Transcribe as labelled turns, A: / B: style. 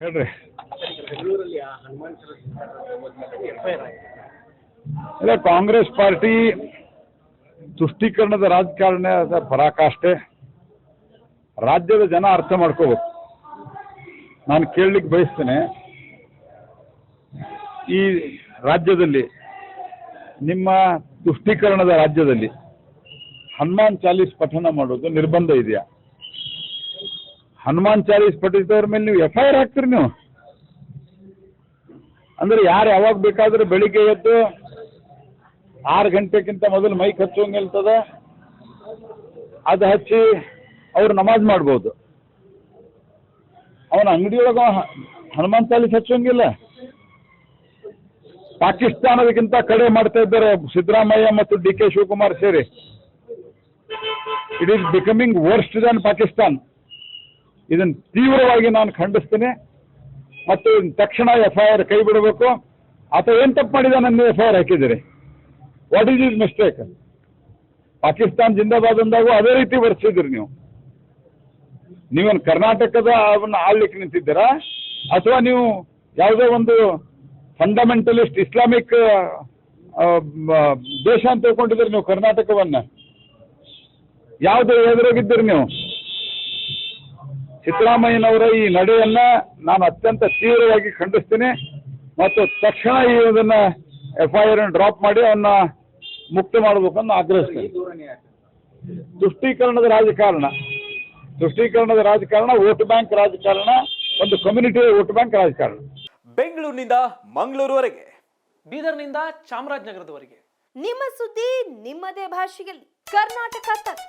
A: ಹೇಳ್ರಿ. ಇಲ್ಲ ಕಾಂಗ್ರೆಸ್ ಪಾರ್ಟಿ ತುಷ್ಟೀಕರಣದ ರಾಜಕಾರಣದ ಪರಾಕಾಷ್ಠೆ ರಾಜ್ಯದ ಜನ ಅರ್ಥ ಮಾಡ್ಕೋಬೇಕು. ನಾನು ಕೇಳಲಿಕ್ಕೆ ಬಯಸ್ತೇನೆ ಈ ರಾಜ್ಯದಲ್ಲಿ ನಿಮ್ಮ ತುಷ್ಟೀಕರಣದ ರಾಜ್ಯದಲ್ಲಿ ಹನುಮಾನ್ ಚಾಲೀಸ್ ಪಠನ ಮಾಡೋದು ನಿರ್ಬಂಧ ಇದೆಯಾ? ಹನುಮಾನ್ ಚಾಲೀಸ್ ಪಠಿಸಿದವ್ರ ಮೇಲೆ ನೀವು ಎಫ್ ಐ ಆರ್ ಹಾಕ್ತೀರಿ ನೀವು. ಅಂದ್ರೆ ಯಾರು ಯಾವಾಗ ಬೇಕಾದ್ರೆ ಬೆಳಿಗ್ಗೆ ಎದ್ದು ಆರು ಗಂಟೆಗಿಂತ ಮೊದಲು ಮೈಕ್ ಹಚ್ಚೋಂಗ್ ಇರ್ತದೆ ಅದು ಹಚ್ಚಿ ಅವ್ರು ನಮಾಜ್ ಮಾಡ್ಬೋದು. ಅವನ ಅಂಗಡಿಯೊಳಗ ಹನುಮಾನ್ ಚಾಲೀಸ್ ಹಚ್ಚುವಂಗಿಲ್ಲ. ಪಾಕಿಸ್ತಾನದಕ್ಕಿಂತ ಕಡೆ ಮಾಡ್ತಾ ಇದ್ದಾರೆ ಸಿದ್ದರಾಮಯ್ಯ ಮತ್ತು ಡಿ ಕೆ ಶಿವಕುಮಾರ್ ಸೇರಿ. It is becoming worst than Pakistan ಇದನ್ನು ತೀವ್ರವಾಗಿ ನಾನು ಖಂಡಿಸ್ತೇನೆ. ಮತ್ತು ತಕ್ಷಣ ಎಫ್ ಐ ಆರ್ ಕೈ ಬಿಡಬೇಕು ಆತ ಏನು ತಪ್ಪು ಮಾಡಿದ ನನ್ನ ಎಫ್ ಐ ಆರ್ ಹಾಕಿದ್ದೀರಿ? What is is mistake Pakistan ಜಿಂದಾಬಾದ್ ಅಂದಾಗೂ ಅದೇ ರೀತಿ ಬರ್ಸಿದ್ರಿ ನೀವು. ನೀವೇನು ಕರ್ನಾಟಕದ ಅವನ್ನ ಆಳ್ಲಿಕ್ಕೆ ನಿಂತಿದ್ದೀರಾ? ಅಥವಾ ನೀವು ಯಾವುದೋ ಒಂದು ಫಂಡಮೆಂಟಲಿಸ್ಟ್ ಇಸ್ಲಾಮಿಕ್ ದೇಶ ಅಂತ ತಿಳ್ಕೊಂಡಿದ್ದೀರಿ ನೀವು ಕರ್ನಾಟಕವನ್ನ? ಯಾವುದು ಎದುರಾಗಿದ್ದೀರಿ ನೀವು? ಸಿದ್ದರಾಮಯ್ಯನವರ ಈ ನಡೆಯನ್ನ ನಾನು ಅತ್ಯಂತ ತೀವ್ರವಾಗಿ ಖಂಡಿಸ್ತೀನಿ ಮತ್ತು ತಕ್ಷಣ ಈ ಇದನ್ನ ಎಫ್ ಐ ಆರ್ ಡ್ರಾಪ್ ಮಾಡಿ ಅವನ್ನ ಮುಕ್ತ ಮಾಡಬೇಕನ್ನು ಆಗ್ರಹಿಸ್ತೀನಿ. ತುಷ್ಟೀಕರಣದ ರಾಜಕಾರಣ. ತುಷ್ಟೀಕರಣದ ರಾಜಕಾರಣ ವೋಟ್ ಬ್ಯಾಂಕ್ ರಾಜಕಾರಣ ಒಂದು ಕಮ್ಯುನಿಟಿ ವೋಟ್ ಬ್ಯಾಂಕ್ ರಾಜಕಾರಣ.
B: ಬೆಂಗಳೂರಿನಿಂದ ಮಂಗಳೂರುವರೆಗೆ.
C: ಬೀದರ್ನಿಂದ ಚಾಮರಾಜನಗರದವರೆಗೆ.
D: ನಿಮ್ಮ ಸುದ್ದಿ ನಿಮ್ಮದೇ ಭಾಷೆಯಲ್ಲಿ. ಕರ್ನಾಟಕ ತಕ್.